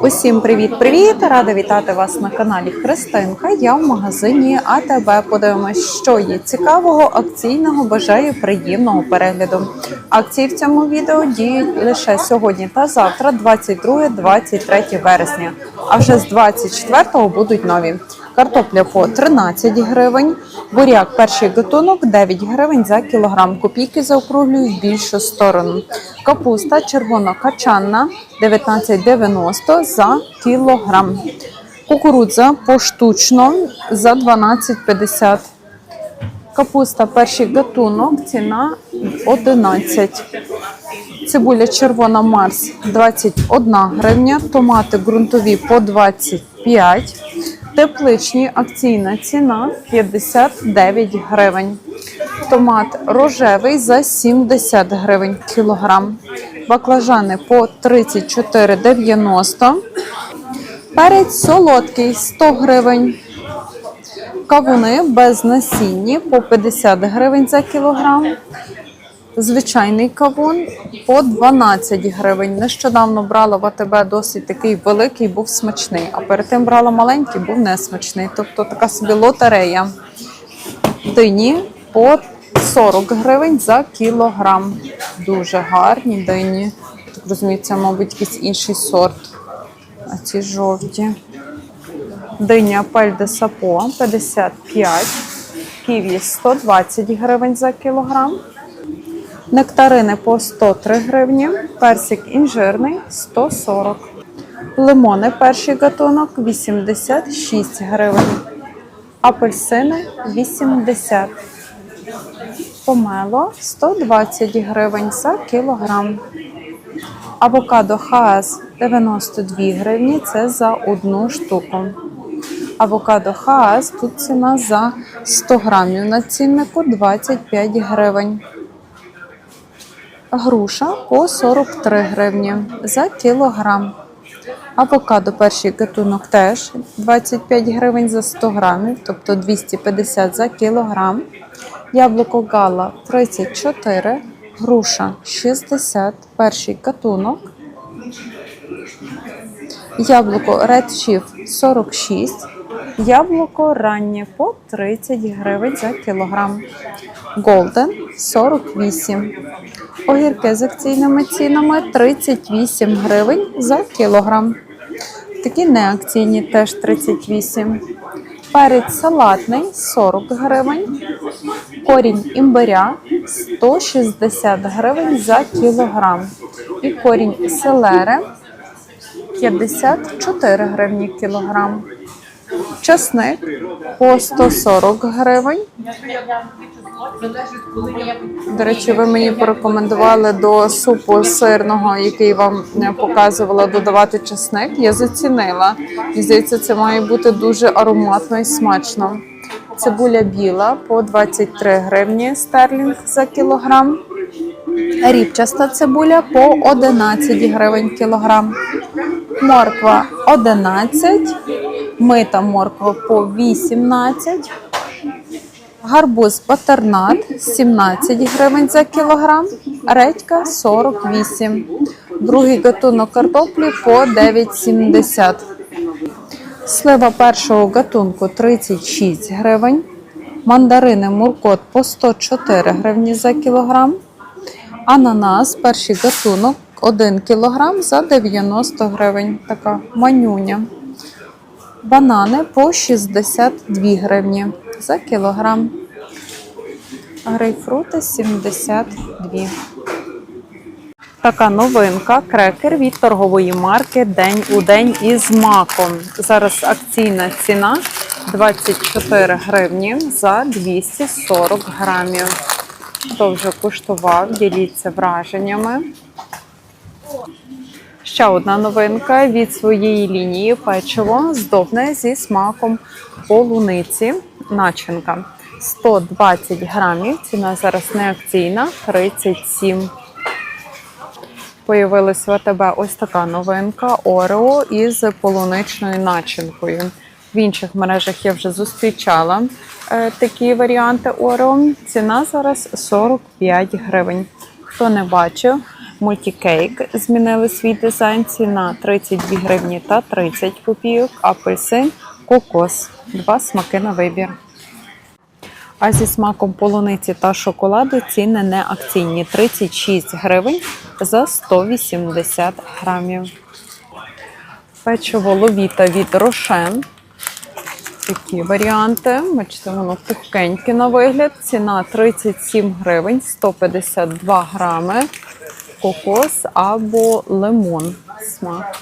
Усім привіт-привіт! Рада вітати вас на каналі Христинка. Я в магазині АТБ. Подивимось, що є цікавого, акційного. Бажаю приємного перегляду. Акції в цьому відео діють лише сьогодні та завтра, 22-23 вересня. А вже з 24-го будуть нові. Картопля по 13 гривень, буряк перший гатунок 9 гривень за кілограм. Копійки заокруглюю в більшу сторону. Капуста червона качанна 19,90 за кілограм. Кукурудза поштучно за 12,50. Капуста перший гатунок, ціна 11. Цибуля червона Марс 21 гривня, томати ґрунтові по 25, тепличні акційна ціна 59 гривень. Томат рожевий за 70 гривень кілограм. Баклажани по 34,90. Перець солодкий 100 гривень. Кавуни без насінні по 50 гривень за кілограм. Звичайний кавун по 12 гривень. Нещодавно брала в АТБ досить такий великий, був смачний. А перед тим брала маленький, був несмачний. Тобто така собі лотерея. Дині по 40 гривень за кілограм. Дуже гарні дині. Так розумію, це, мабуть, якийсь інший сорт. А ці жовті. Диня Пель де Сапо 55, ківі 120 гривень за кілограм, нектарини по 103 гривні, персик інжирний 140, лимони перший гатунок 86 гривень, апельсини 80, помело 120 гривень за кілограм. Авокадо Хаас 92 гривні це за одну штуку. Авокадо Хаас тут ціна за 100 грамів на ціннику 25 гривень. Груша по 43 гривні за кілограм. Авокадо перший гатунок теж 25 гривень за 100 грамів, тобто 250 за кілограм. Яблуко Гала 34, груша 60, перший гатунок. Яблуко Red Chief 46, яблуко раннє по 30 гривень за кілограм. Голден 48. Огірки з акційними цінами 38 гривень за кілограм. Такі неакційні теж 38. Перець салатний 40 гривень. Корінь імбиря 160 гривень за кілограм. І корінь селери 54 гривні кілограм. Часник по 140 гривень. До речі, ви мені порекомендували до супу сирного, який вам показувала додавати чесник. Я зацінила. Мені здається, це має бути дуже ароматно і смачно. Цибуля біла по 23 гривні стерлінг за кілограм. Рібчаста цибуля по 11 гривень кілограм. Морква 11, мита морква по 18, гарбуз патернат 17 гривень за кілограм, редька 48, другий гатунок картоплі по 9,70. Слива першого гатунку 36 гривень, мандарини муркот по 104 гривні за кілограм, ананас перший гатунок 1 кілограм за 90 гривень. Така манюня. Банани по 62 гривні за кілограм. Грейпфрути 72. Така новинка. Крекер від торгової марки День у день із маком. Зараз акційна ціна 24 гривні за 240 грамів. Хто вже куштував, діліться враженнями. Ще одна новинка від своєї лінії печиво здобне зі смаком полуниці. Начинка 120 грамів. Ціна зараз не акційна 37. Появилась в АТБ ось така новинка Орео із полуничною начинкою. В інших мережах я вже зустрічала е, такі варіанти Орео. Ціна зараз 45 гривень. Хто не бачив, Мультікейк змінили свій дизайн. Ціна 32 гривні та 30 копійок. Апельсин, кокос. Два смаки на вибір. А зі смаком полуниці та шоколаду ціни не акційні 36 гривень за 180 грамів. Печиво ловіта від Рошен. Такі варіанти. Бачите, воно пухкеньке на вигляд. Ціна 37 гривень, 152 грами. Кокос або лимон. Смак.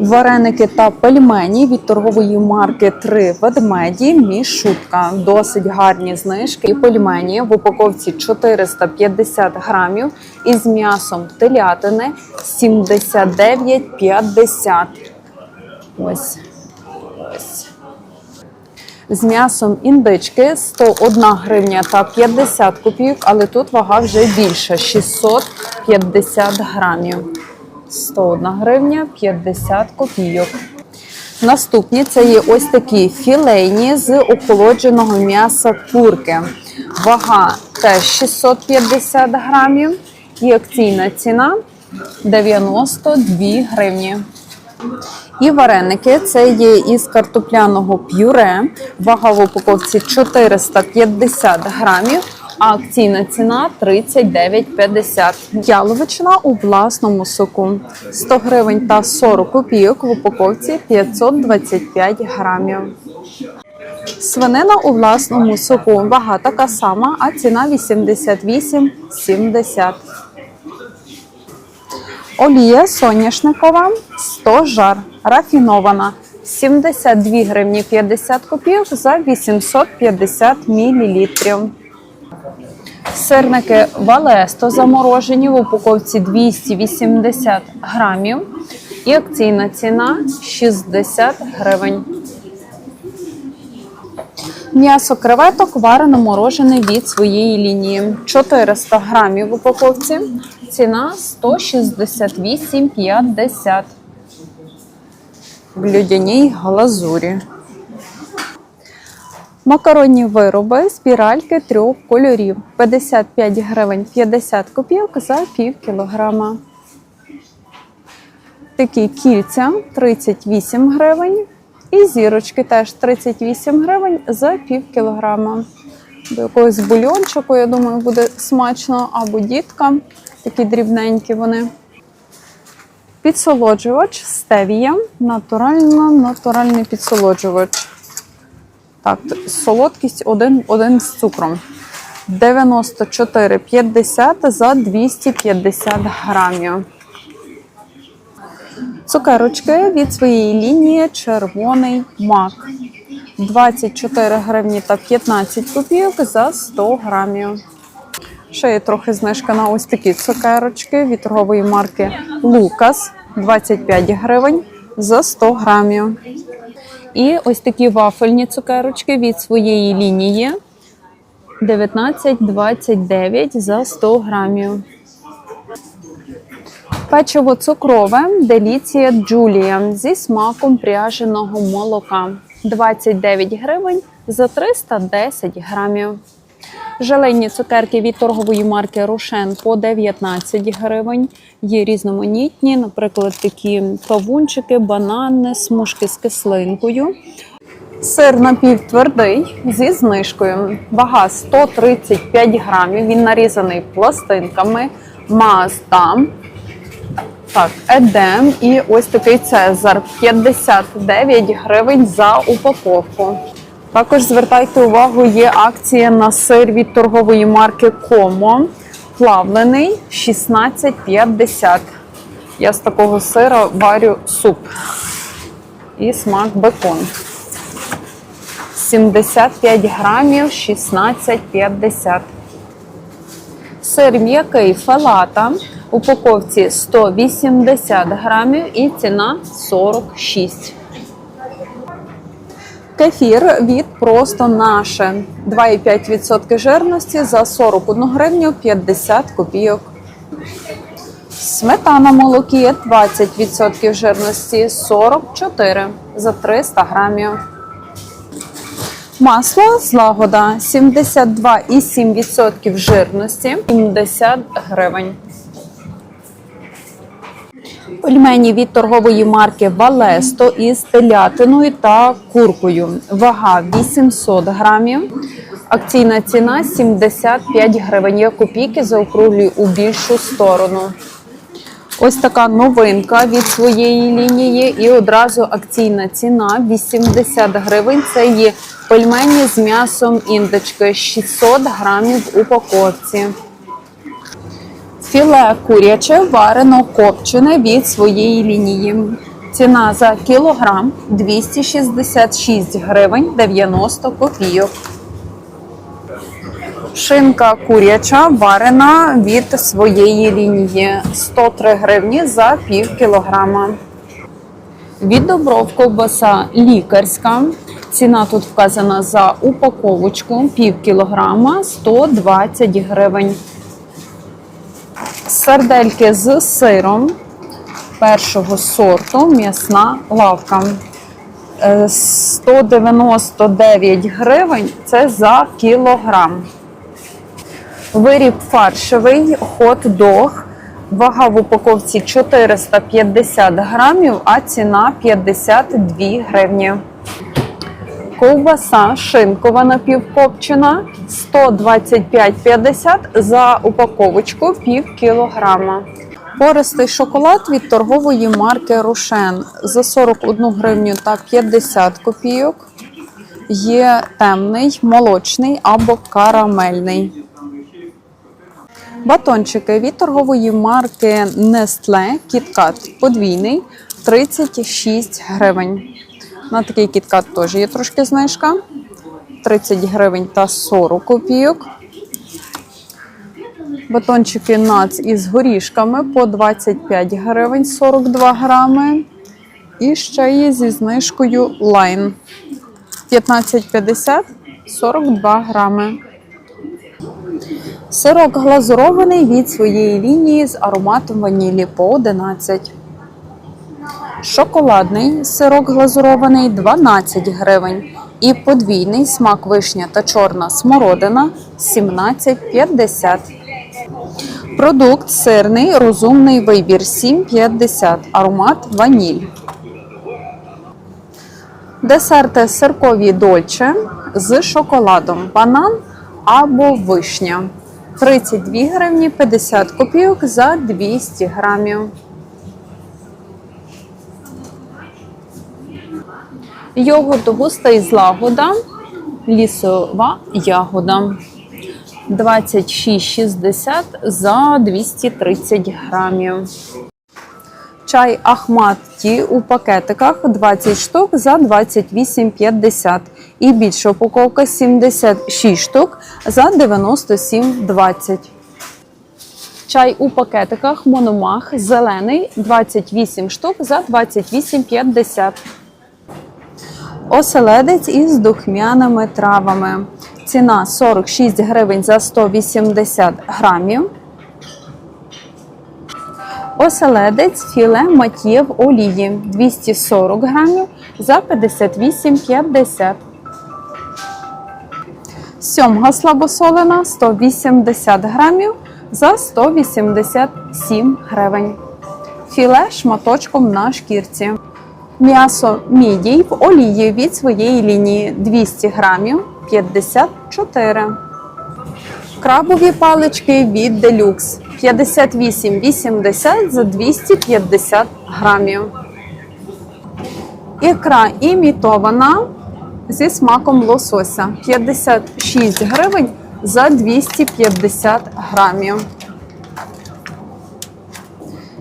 Вареники та пельмені від торгової марки Три ведмеді. Мішутка. Досить гарні знижки. І пельмені в упаковці 450 грамів із м'ясом телятини 79,50. Ось. Ось. З м'ясом індички 101 гривня та 50 копійок, але тут вага вже більша 650 грамів. 101 гривня 50 копійок. Наступні це є ось такі філейні з охолодженого м'яса курки. Вага теж 650 грамів. І акційна ціна 92 гривні. І вареники це є із картопляного пюре. Вага в упаковці 450 грамів, акційна ціна 39,50. Яловичина у власному соку 100 гривень та 40 копійок в упаковці 525 грамів. Свинина у власному соку. Вага така сама, а ціна 88,70. Олія соняшникова 100 жар, рафінована 72 гривні 50 копійок за 850 мл. Сирники Валесто заморожені в упаковці 280 грамів. І акційна ціна 60 гривень. М'ясо креветок варено морожене від своєї лінії. 400 грамів в упаковці. Ціна 168,50. В людяній глазурі. Макаронні вироби, спіральки трьох кольорів. 55 гривень 50 копійок за пів кілограма. Такі кільця 38 гривень. І зірочки теж 38 гривень за пів кілограма. До якогось бульончику, я думаю, буде смачно, або дітка. Такі дрібненькі вони. Підсолоджувач стевія. Натурально, натуральний підсолоджувач. Так, солодкість один, один з цукром. 94,50 за 250 грамів. Цукерочки від своєї лінії червоний мак. 24 гривні та 15 копійок за 100 грамів. Ще є трохи знижка на ось такі цукерочки від торгової марки Лукас 25 гривень за 100 грамів. І ось такі вафельні цукерочки від своєї лінії 19,29 за 100 грамів. Печиво цукрове Деліція Джулія зі смаком пряженого молока 29 гривень за 310 грамів. Желейні цукерки від торгової марки Рошен по 19 гривень. Є різноманітні, наприклад, такі кавунчики, банани, смужки з кислинкою. Сир напівтвердий зі знижкою. Вага 135 грамів. Він нарізаний пластинками. Маздам. Так, едем і ось такий цезар 59 гривень за упаковку. Також звертайте увагу, є акція на сир від торгової марки Комо. Плавлений 16,50. Я з такого сира варю суп. І смак бекон. 75 грамів 16,50. Сир м'який фелата. Упаковці 180 грамів і ціна 46. Кефір від просто наше 2,5% жирності за 41 гривню 50 копійок. Сметана молокі 20% жирності 44 за 300 грамів. Масло злагода 72,7% жирності 70 гривень. Пельмені від торгової марки Валесто із телятиною та куркою. Вага 800 грамів. Акційна ціна 75 гривень. Я копійки заокруглюю у більшу сторону. Ось така новинка від своєї лінії, і одразу акційна ціна 80 гривень. Це є пельмені з м'ясом індички, 600 грамів в упаковці. Філе куряче варено копчене від своєї лінії. Ціна за кілограм 266 гривень 90 копійок. Шинка куряча варена від своєї лінії 103 гривні за пів кілограма. Від ковбаса лікарська. Ціна тут вказана за упаковочку пів кілограма 120 гривень. Сардельки з сиром першого сорту м'ясна лавка. Е, 199 гривень це за кілограм. Виріб фаршевий хот-дог. Вага в упаковці 450 грамів, а ціна 52 гривні. Ковбаса шинкова напівкопчена 125,50 за упаковочку пів кілограма. Пористий шоколад від торгової марки Рошен за 41 гривню та 50 копійок. Є темний, молочний або карамельний. Батончики від торгової марки Nestle KitKat подвійний 36 гривень. На такий кіткат теж є трошки знижка. 30 гривень та 40 копійок. Батончики нац із горішками по 25 гривень 42 грами. І ще є зі знижкою лайн 15,50 42 грами. Сирок глазурований від своєї лінії з ароматом ванілі по 11. Шоколадний сирок глазурований 12 гривень. І подвійний смак вишня та чорна смородина 17,50. Продукт сирний розумний вибір 7,50. Аромат ваніль. Десерти сиркові дольче з шоколадом. Банан або вишня. 32 гривні 50 копійок за 200 грамів. Йогурт густий злагода, лісова ягода. 26,60 за 230 грамів. Чай Ахмат у пакетиках 20 штук за 28,50. І більша упаковка 76 штук за 97,20. Чай у пакетиках Мономах зелений 28 штук за 28,50. Оселедець із духмяними травами. Ціна 46 гривень за 180 грамів. Оселедець філе матє в олії 240 грамів за 58,50. Сьомга слабосолена 180 грамів за 187 гривень. Філе шматочком на шкірці. М'ясо мідій в олії від своєї лінії 200 грамів 54. Крабові палички від Deluxe 58,80 за 250 грамів. Ікра імітована зі смаком лосося 56 гривень за 250 грамів.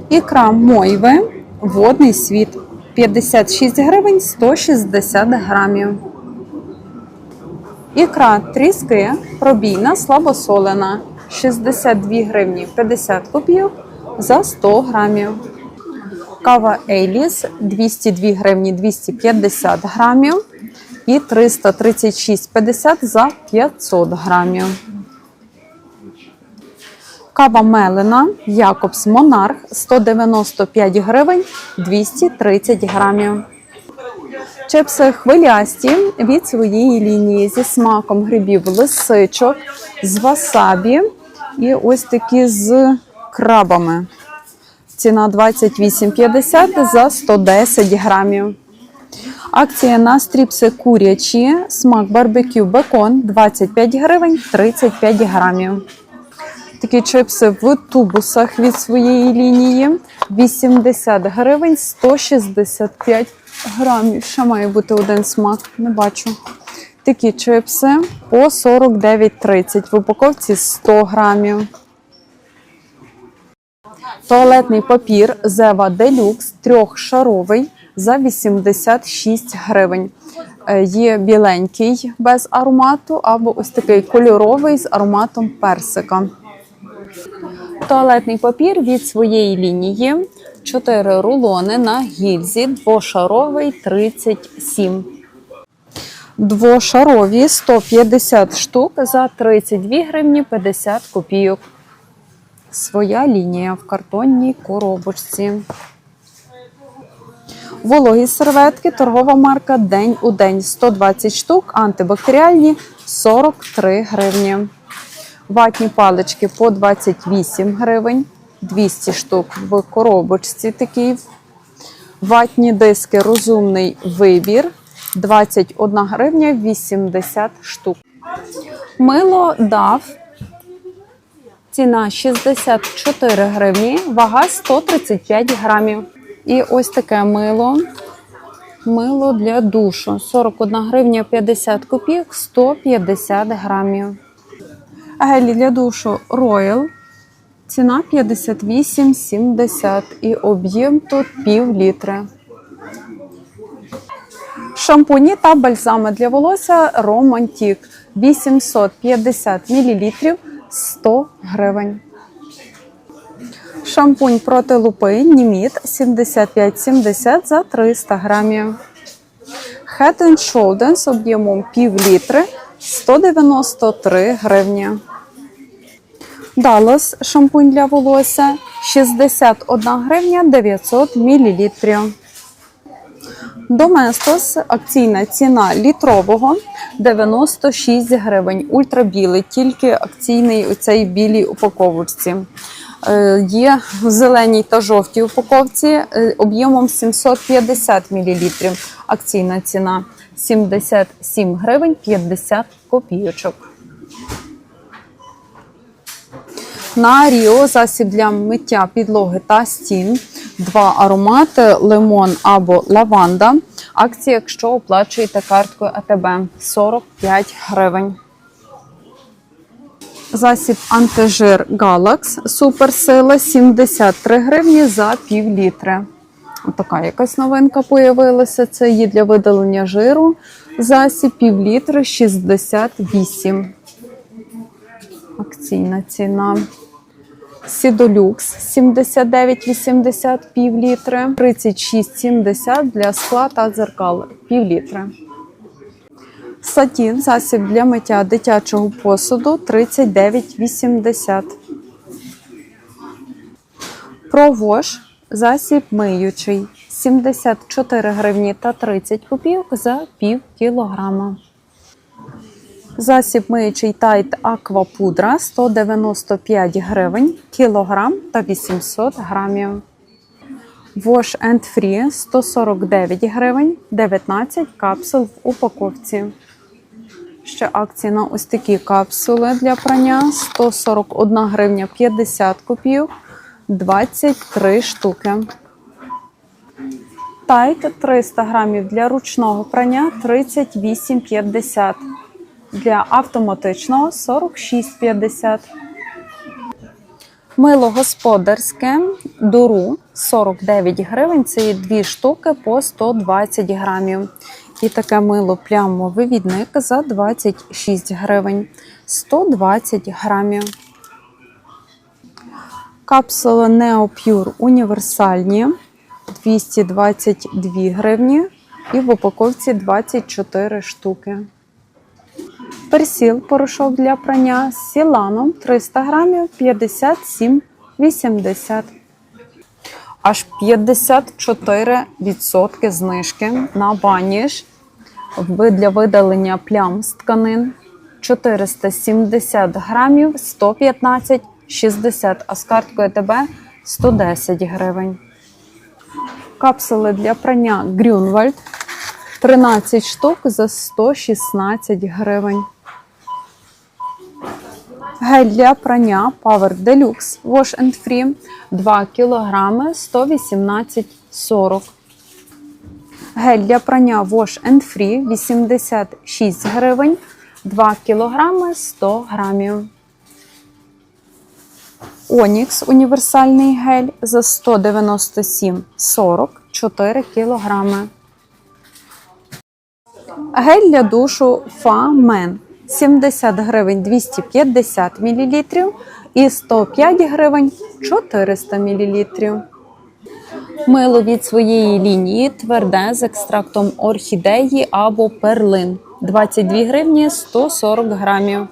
Ікра мойви водний світ 56 гривень 160 грамів. Ікра тріски пробійна слабосолена 62 гривні 50 копійок за 100 грамів. Кава Ейліс 202 гривні 250 грамів і 336,50 за 500 грамів. Кава Мелена Якобс Монарх 195 гривень 230 грамів. Чипси хвилясті від своєї лінії зі смаком грибів лисичок, з васабі і ось такі з крабами. Ціна 28,50 за 110 грамів. Акція на стріпси курячі, смак барбекю бекон 25 гривень 35 грамів. Такі чипси в тубусах від своєї лінії 80 гривень 165 грамів. Ще має бути один смак, не бачу. Такі чипси по 49,30 в упаковці 100 грамів. Туалетний папір Зева Делюкс трьохшаровий за 86 гривень. Е, Є біленький без аромату або ось такий кольоровий з ароматом персика. Туалетний папір від своєї лінії. 4 рулони на гільзі, двошаровий 37. Двошарові 150 штук за 32 гривні 50 копійок. Своя лінія в картонній коробочці. Вологі серветки, торгова марка День у день 120 штук, антибактеріальні 43 гривні. Ватні палички по 28 гривень, 200 штук в коробочці такій. Ватні диски розумний вибір 21 гривня 80 штук. Мило дав Ціна 64 гривні, вага 135 грамів. І ось таке мило. Мило для душу. 41 гривня 50 копійок, 150 грамів. Гелі для душу Royal. Ціна 58,70 і об'єм тут пів літри. Шампуні та бальзами для волосся Романтік 850 мл 100 гривень. Шампунь проти лупи Німіт 75,70 за 300 грамів. Head and Shoulders об'ємом пів літри 193 гривні. Dallas шампунь для волосся 61 гривня 900 мл. Доместос акційна ціна літрового 96 гривень. Ультрабілий, тільки акційний у цій білій упаковочці. Е, Є в зеленій та жовтій упаковці е, об'ємом 750 мл. Акційна ціна 77 гривень 50 копійочок. На Ріо засіб для миття підлоги та стін. Два аромати лимон або лаванда. Акція, якщо оплачуєте карткою АТБ 45 гривень. Засіб антижир Galax Суперсила 73 гривні за пів літри. Така якась новинка появилася. Це є для видалення жиру. Засіб пів літри 68. Акційна ціна. Сідолюкс 79,80 пів літри, 36,70 для скла та дзеркал пів літри. Сатін засіб для миття дитячого посуду 39,80. Провож засіб миючий 74 гривні та 30 копійок за пів кілограма. Засіб миючий тайт аквапудра 195 гривень, кілограм та 800 грамів. Wash and Free 149 гривень, 19 капсул в упаковці. Ще акції на ось такі капсули для прання 141 гривня 50 копійок, 23 штуки. Тайт 300 грамів для ручного прання 38,50 для автоматичного 46,50. Мило господарське дуру 49 гривень. Це є дві штуки по 120 грамів. І таке мило плямовивідник за 26 гривень 120 грамів. Капсули Neopure універсальні 222 гривні. І в упаковці 24 штуки. Персіл порошок для прання з сіланом 300 грамів 57,80. Аж 54% знижки на баніж для видалення плям з тканин 470 грамів 115,60, а з карткою ТБ 110 гривень. Капсули для прання Грюнвальд 13 штук за 116 гривень. Гель для прання Power Deluxe Wash and Free 2 кг 118,40. Гель для прання Wash and Free 86 гривень 2 кг 100 грамів. Онікс універсальний гель за 197,40 4 кг. Гель для душу Фамен 70 гривень 250 мл і 105 гривень 400 мл. Мило від своєї лінії тверде з екстрактом орхідеї або перлин 22 гривні 140 грамів.